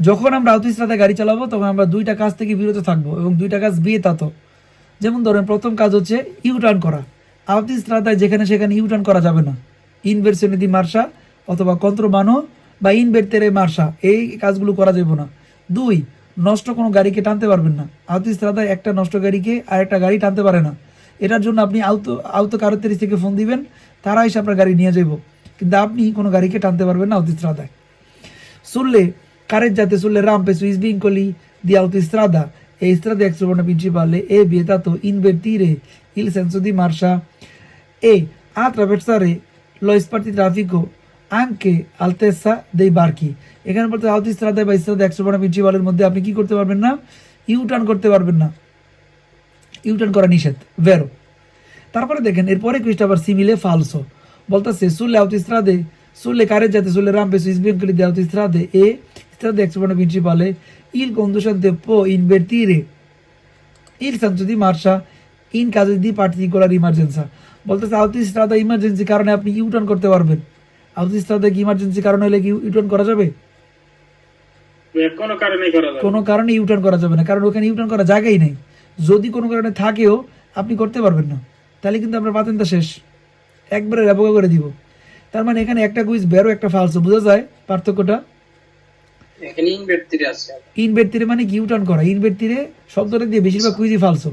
যখন আমরা আউতিস্রাতে গাড়ি চালাবো, তখন আমরা দুইটা কাজ থেকে বিরত থাকব এবং দুইটা কাজ বিয়ে তাতো। যেমন ধরেন, প্রথম কাজ হচ্ছে ইউ টার্ন করা আউতিস্রাতায় যেখানে সেখানে ইউ টার্ন করা যাবে না। ইনভেরশনে দি মার্শা অথবা কন্ত্রবানো বা ইনভেরতেরে মার্শা এই কাজগুলো করা যাবে না। দুই, নষ্ট কোনো গাড়িকে টানতে পারবেন না। আউতিস্রাতায় একটা নষ্ট গাড়িকে আর একটা গাড়ি টানতে পারে না। এটার জন্য আপনি আউতো আউতো কারোত্তেরি থেকে ফোন দিবেন তারা এসে আপনার গাড়ি নিয়ে যাইব। কিন্তু আপনি কোনো গাড়িকে টানতে পারবেন না আউতিস্রাতায় sulle careggiate sulle rampe sui svincoli di autostrada e strade extraeurbane principali è vietato invertire il senso di marcia e attraversare lo spazio di traffico anche altezza dei barchi এখানে বলতে আউটিস্ট্রাদায় বা স্ট্রাদা এক্সট্রাবানা প্রিন্সিপালের মধ্যে আপনি কি করতে পারবেন না ইউ টার্ন করতে পারবেন না ইউ টার্ন করা নিষেধ ভেরো তারপরে দেখেন এরপরে ক্রিস্টাবার সিমিলে ফালসো বলতেছে সুলে autostrade sulle careggiate sulle rampe sui svincoli di autostrade e strade extraeurbane principali il conducente può invertire il senso di marcia in caso di particolare emergenza বলতেছে autostrada ইমার্জেন্সি কারণে আপনি ইউ টার্ন করতে পারবেন? autostrada কি emergency কারণে হলে কি you turn করা যাবে? কোনো কারণেই করা যাবে কোনো কারণে ইউ টার্ন করা যাবে না কারণ ওখানে ইউ টার্ন করার জায়গাই নেই। যদি কোনো কারণে থাকেও আপনি করতে পারবেন না। তাহলে কিন্তু আপনার পাতেনটা শেষ। একবারে রেপোকা করে দিব। তার মানে এখানে একটা কুইজ বেরো একটা ফালসো বোঝা যায় পার্থক্যটা? এখানে ইনভের্টির আছে। ইনভেট তীরে মানে টার্ন করা। ইনভেট তীরে শব্দটা দিয়ে বেশিরভাগ কুইজই ফালসো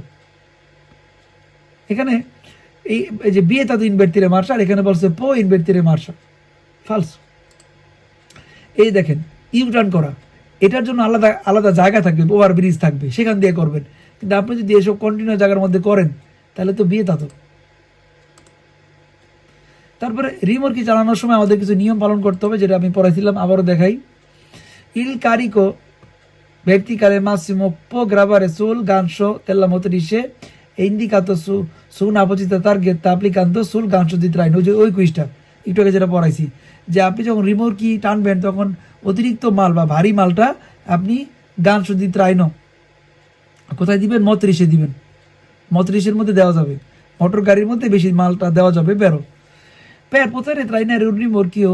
এখানে এই যে বিয়ে ইনভেট তীরে আর এখানে বলছে পো ইনভেট তীরে ফালস এই দেখেন ইউ টার্ন করা। এটার জন্য আলাদা আলাদা জায়গা থাকবে ওভার ব্রিজ থাকবে সেখান দিয়ে করবেন। কিন্তু আপনি যদি এসব কন্টিনিউ জায়গার মধ্যে করেন তাহলে তো বিয়ে তাতো। তারপরে রিমোরকি চালানোর সময় আমাদের কিছু নিয়ম পালন করতে হবে যেটা আমি পড়াইছিলাম আবারও দেখাই। ইল কারিকো verticale massimo può gravare sul gancio della motrice e indicato su, su una apposita targhetta applicando sul gancio di traino যে ওই কুইজটা একটু আগে যেটা পড়াইছি যে আপনি যখন রিমোট কি টানবেন তখন অতিরিক্ত মাল বা ভারী মালটা আপনি গানশো দি ত্রাইনো কোথায় দিবেন মতরিশে দিবেন মতরিশের মধ্যে দেওয়া যাবে মোটর গাড়ির মধ্যে বেশি মালটা দেওয়া যাবে বেরো Per poter trainare un rimorchio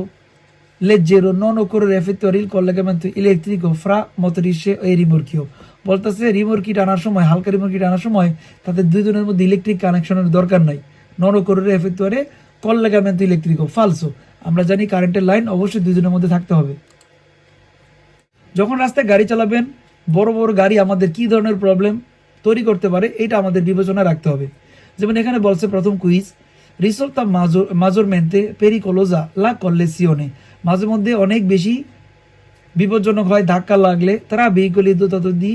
leggero non occorre effettuare il collegamento elettrico fra motrice e rimorchio. বলতেছে রিমোর্কি টানার সময় হালকা রিমোর্কি টানার সময় তাদের দুই জনের মধ্যে ইলেকট্রিক কানেকশনের দরকার নাই নন করে এফেক্টুয়ারে কল্লাগামেন্টো ইলেকট্রিকো ফালসো আমরা জানি কারেন্টের লাইন অবশ্যই দুজনের মধ্যে থাকতে হবে। যখন রাস্তায় গাড়ি চালাবেন, বড় বড় গাড়ি আমাদের কি ধরনের প্রবলেম তৈরি করতে পারে এটা আমাদের বিবেচনা রাখতে হবে। যেমন এখানে বলছে প্রথম কুইজ রিসোর্টা মাজরমেন্টে পেরিকোলোজা লা কল্লেসিওনে মাঝে মধ্যে অনেক বেশি বিপজ্জনক হয় ধাক্কা লাগলে তারা ভেহিকলি দোতাত দি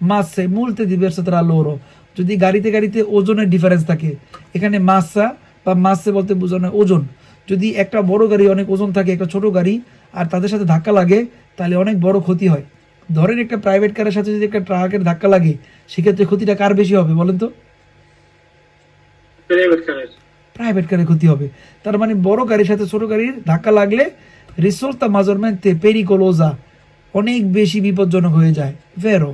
মাসে মুলতে দিবের তারা লোরো। যদি গাড়িতে গাড়িতে ওজনের ডিফারেন্স থাকে এখানে মাসা বা মাসে বলতে বোঝানো ওজন। যদি একটা বড় গাড়ি অনেক ওজন থাকে একটা ছোট গাড়ি আর তাদের সাথে ধাক্কা লাগে তাহলে অনেক বড় ক্ষতি হয়। ধরেন একটা প্রাইভেট কারের সাথে যদি একটা ট্রাকের ধাক্কা লাগে সেক্ষেত্রে ক্ষতিটা কার বেশি হবে বলেন তো? প্রাইভেট কারের ক্ষতি হবে। তার মানে বড় গাড়ির সাথে ছোট গাড়ির ধাক্কা লাগলে রিসোর্টা মাজরমেন্টে পেরিকোলোজা, অনেক বেশি বিপজ্জনক হয়ে যায়। ভেরো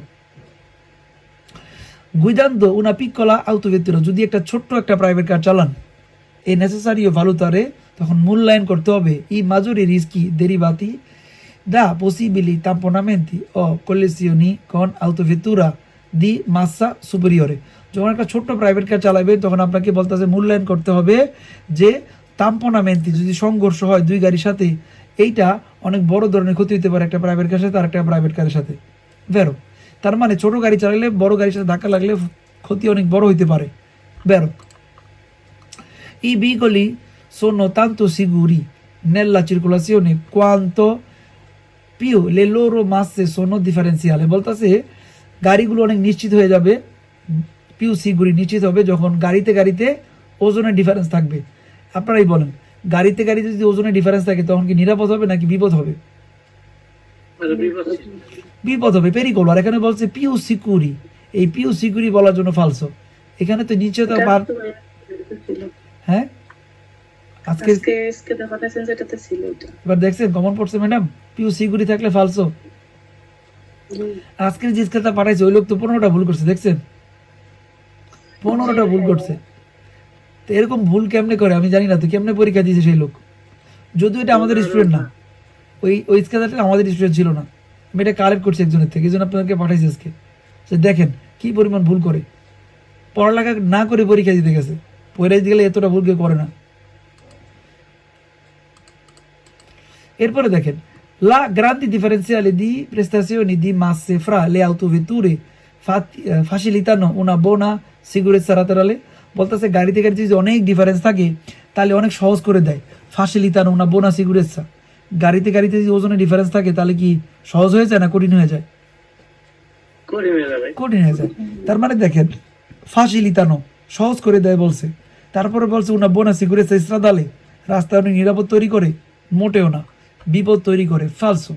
গুইদান্ত উনা পিকলা আউতভেত্তির যদি একটা ছোট্ট একটা প্রাইভেট কার চালান এই নেসেসারিও ভালুতারে, তখন মূল্যায়ন করতে হবে। ই মাজরি রিস্কি, দেরিবাতি, দা পসিবিলি tamponamenti o collisioni con autovettura di massa superiore যখন একটা ছোট্ট প্রাইভেট কার চালাবে, তখন আপনাকে বলতেছে মূল্যায়ন করতে হবে যে তাম্পনামেন্টি যদি সংঘর্ষ হয় দুই গাড়ির সাথে এইটা অনেক বড় ধরনের ক্ষতি হতে পারে একটা প্রাইভেট কারের সাথে আর একটা প্রাইভেট কারের সাথে। বেরো। তার মানে ছোট গাড়ি চালালে বড় গাড়ির সাথে ধাক্কা লাগলে ক্ষতি অনেক বড় হইতে পারে। বেরো। I veicoli sono tanto sicuri nella circolazione quanto più le loro masse sono differenziali বলতেছে, গাড়িগুলো অনেক নিশ্চিত হয়ে যাবে পিউ সিগুরি নিশ্চিত হবে যখন গাড়িতে গাড়িতে ওজনের ডিফারেন্স থাকবে। আপনারাই বলেন। গাড়িতে গাড়িতে যদি ওজনের ডিফারেন্স থাকে তখন কি নিরাপদ হবে নাকি বিপদ হবে? আচ্ছা, বিপদ হবে পেরিকল আর এখানে বলছে পিউ সিকুরি এই পিউ সিকুরি বলার জন্য ফালসো এখানে তো নিচে তো হ্যাঁ? আজকে এবার দেখছেন কমন পড়ছে ম্যাডাম পিউ সিকুরি থাকলে ফালসো আজকের স্কেলটা পাঠাইছে ওই লোক তো পনেরোটা ভুল করছে দেখছেন? পনেরোটা ভুল করছে। তো এরকম ভুল কেমনে করে? আমি জানি না তো কেমনে পরীক্ষা দিয়েছে সেই লোক? যদিও এটা আমাদের স্টুডেন্ট না। ওই ওই স্কেলটা আমাদের স্টুডেন্ট ছিল না। আমি এটা কালেক্ট করছি একজনের থেকে এই জন্য আপনাদেরকে পাঠাইছি আজকে। যে দেখেন কি পরিমাণ ভুল করে। পড়ালেখা না করে পরীক্ষা দিতে গেছে। পরীক্ষা দিতে গেলে এতটা ভুল কেউ করে না। এরপরে দেখেন la grandi differenziali di prestazioni di masse fra le autovetture eh, facilitano una buona sicurezza laterale বলতেছে গাড়িতে গাড়িতে যদি অনেক ডিফারেন্স থাকে তাহলে অনেক সহজ করে দেয়। ফাঁসিলিতানো না buona sicurezza গাড়িতে গাড়িতে যদি ওজনে ডিফারেন্স থাকে তাহলে কি সহজ হয়ে যায় না কঠিন হয়ে যায়? কঠিন হয়ে হয়ে যায়। তার মানে দেখেন ফাঁসি লিতানো সহজ করে দেয় বলছে। তারপরে বলছে উনা বোনা সিগুরেসা ইসরাদালে রাস্তায় অনেক নিরাপদ তৈরি করে মোটেও না। বিপদ তৈরি করে ফালসো